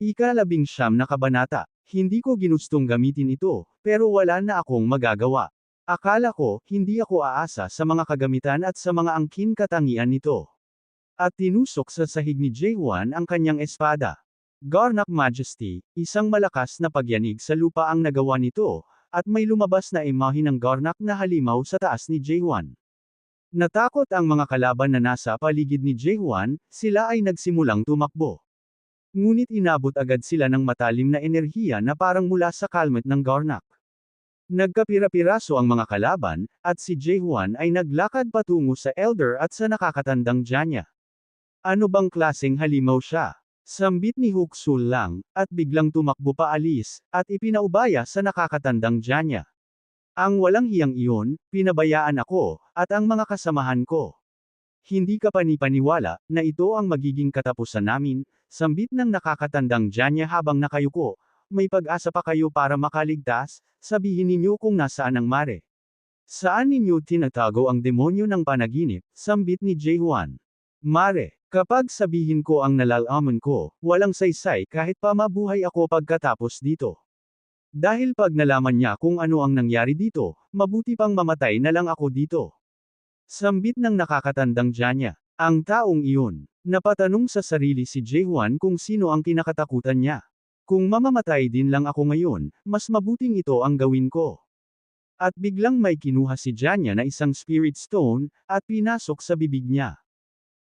Ikalabing siyam na kabanata. Hindi ko ginustong gamitin ito, pero wala na akong magagawa. Akala ko, hindi ako aasa sa mga kagamitan at sa mga angkin katangian nito. At tinusok sa sahig ni Jaehwan ang kanyang espada. Garnak Majesty, isang malakas na pagyanig sa lupa ang nagawa nito, at may lumabas na imahe ng Garnak na halimaw sa taas ni Jaehwan. Natakot ang mga kalaban na nasa paligid ni Jaehwan, sila ay nagsimulang tumakbo. Ngunit inabot agad sila ng matalim na enerhiya na parang mula sa kalmet ng Garnak. Nagkapira-piraso ang mga kalaban, at si Jaehwan ay naglakad patungo sa Elder at sa nakakatandang Janya. Ano bang klaseng halimaw siya? Sambit ni Huksul lang, at biglang tumakbo paalis, at ipinaubaya sa nakakatandang Janya. Ang walang hiyang iyon, pinabayaan ako, at ang mga kasamahan ko. Hindi ka panipaniwala, na ito ang magiging katapusan namin, sambit ng nakakatandang Janya habang nakayuko, may pag-asa pa kayo para makaligtas, sabihin ninyo kung nasaan ang mare. Saan ninyo tinatago ang demonyo ng panaginip, sambit ni Jaehwan. Mare, kapag sabihin ko ang nalalaman ko, walang saysay kahit pa mabuhay ako pagkatapos dito. Dahil pag nalaman niya kung ano ang nangyari dito, mabuti pang mamatay na lang ako dito. Sambit ng nakakatandang Janya. Ang taong iyon, napatanong sa sarili si Jaehwan kung sino ang kinakatakutan niya. Kung mamamatay din lang ako ngayon, mas mabuting ito ang gawin ko. At biglang may kinuha si Janya na isang spirit stone, at pinasok sa bibig niya.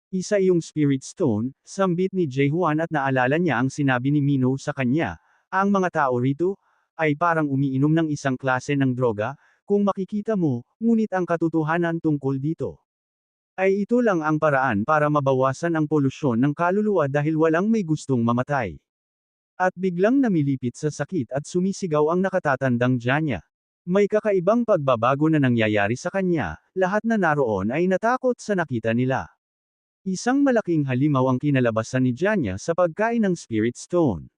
Isa yung spirit stone, sambit ni Jaehwan at naalala niya ang sinabi ni Mino sa kanya, ang mga tao rito, ay parang umiinom ng isang klase ng droga, kung makikita mo, ngunit ang katotohanan tungkol dito. Ay ito lang ang paraan para mabawasan ang polusyon ng kaluluwa dahil walang may gustong mamatay. At biglang namilipit sa sakit at sumisigaw ang nakatatandang Janya. May kakaibang pagbabago na nangyayari sa kanya, lahat na naroon ay natakot sa nakita nila. Isang malaking halimaw ang kinalabasan ni Janya sa pagkain ng Spirit Stone.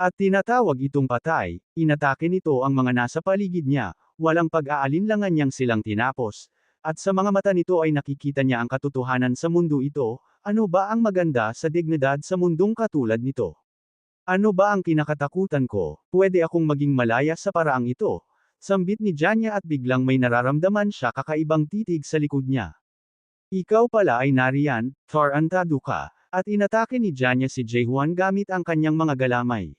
At tinatawag itong patay, inatake nito ang mga nasa paligid niya, walang pag-aalinlangan niyang silang tinapos, at sa mga mata nito ay nakikita niya ang katotohanan sa mundo ito, ano ba ang maganda sa dignidad sa mundong katulad nito? Ano ba ang kinakatakutan ko, pwede akong maging malaya sa paraang ito, sambit ni Janya at biglang may nararamdaman siya kakaibang titig sa likod niya. Ikaw pala ay nariyan, tarantado ka, at inatake ni Janya si Jaehwan gamit ang kanyang mga galamay.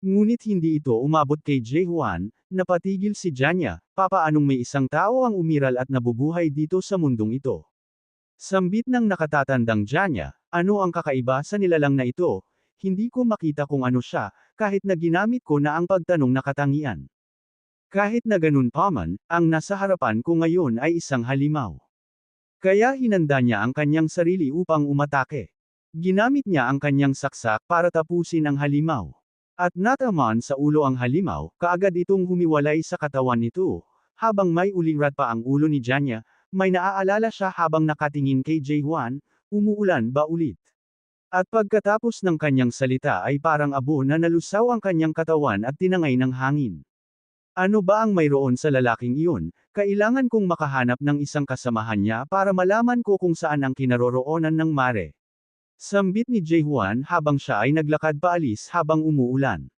Ngunit hindi ito umabot kay Jaehwan, napatigil si Janya, papaanong may isang tao ang umiral at nabubuhay dito sa mundong ito. Sambit ng nakatatandang Janya, ano ang kakaiba sa nilalang na ito, hindi ko makita kung ano siya, kahit na ginamit ko na ang pagtanong na katangian. Kahit na ganun pa man, ang nasa harapan ko ngayon ay isang halimaw. Kaya hinanda niya ang kanyang sarili upang umatake. Ginamit niya ang kanyang saksak para tapusin ang halimaw. At nataman sa ulo ang halimaw, kaagad itong humiwalay sa katawan nito. Habang may ulirat pa ang ulo ni Janya, may naaalala siya habang nakatingin kay Jaehwan, umuulan ba ulit? At pagkatapos ng kanyang salita ay parang abo na nalusaw ang kanyang katawan at tinangay ng hangin. Ano ba ang mayroon sa lalaking iyon? Kailangan kong makahanap ng isang kasamahan niya para malaman ko kung saan ang kinaroroonan ng mare. Sambit ni Jay Juan habang siya ay naglakad paalis habang umuulan.